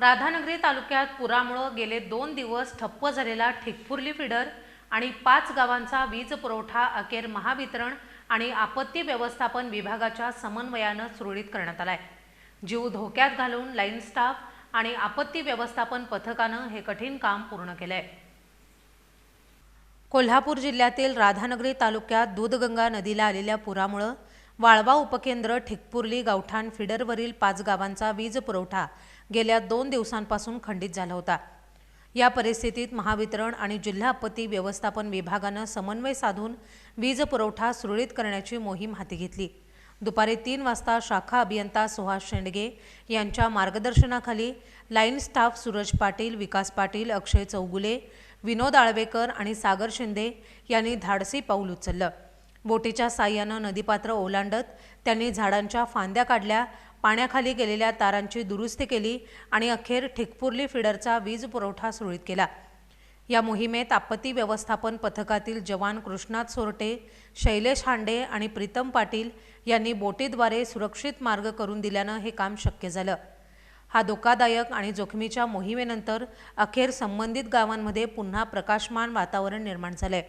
राधानगरी तालुक्यात पुरामुळं गेले दोन दिवस ठप्प झालेला ठिकफुर्ली फिडर आणि पाच गावांचा वीज पुरवठा अखेर महावितरण आणि आपत्ती व्यवस्थापन विभागाच्या समन्वयानं सुरळीत करण्यात आलाय. जीव धोक्यात घालून लाईन स्टाफ आणि आपत्ती व्यवस्थापन पथकानं हे कठीण काम पूर्ण केलंय. कोल्हापूर जिल्ह्यातील राधानगरी तालुक्यात दूधगंगा नदीला आलेल्या पुरामुळं वाळवा उपकेंद्र ठिकपुर्ली गावठाण फिडरवरील पाच गावांचा वीज पुरवठा गेल्या दोन दिवसांपासून खंडित झाला होता. या परिस्थितीत महावितरण आणि जिल्हा आपत्ती व्यवस्थापन विभागानं समन्वय साधून वीज पुरवठा सुरळीत करण्याची मोहीम हाती घेतली. दुपारी तीन वाजता शाखा अभियंता सुहास शेंडगे यांच्या मार्गदर्शनाखाली लाईन स्टाफ सूरज पाटील विकास पाटील अक्षय चौगुले विनोद आळवेकर आणि सागर शिंदे यांनी धाडसी पाऊल उचललं. बोटीच्या साह्यानं नदीपात्र ओलांडत त्यांनी झाडांच्या फांद्या काढल्या पाण्याखाली गेलेल्या तारांची दुरुस्ती केली आणि अखेर ठिकपुर्ली फिडरचा वीज पुरवठा सुरळीत केला. या मोहिमेत आपत्ती व्यवस्थापन पथकातील जवान कृष्णात सोरटे शैलेश हांडे आणि प्रीतम पाटील यांनी बोटीद्वारे सुरक्षित मार्ग करून दिल्यानं हे काम शक्य झालं. हा धोकादायक आणि जोखमीच्या मोहिमेनंतर अखेर संबंधित गावांमध्ये पुन्हा प्रकाशमान वातावरण निर्माण झालंय.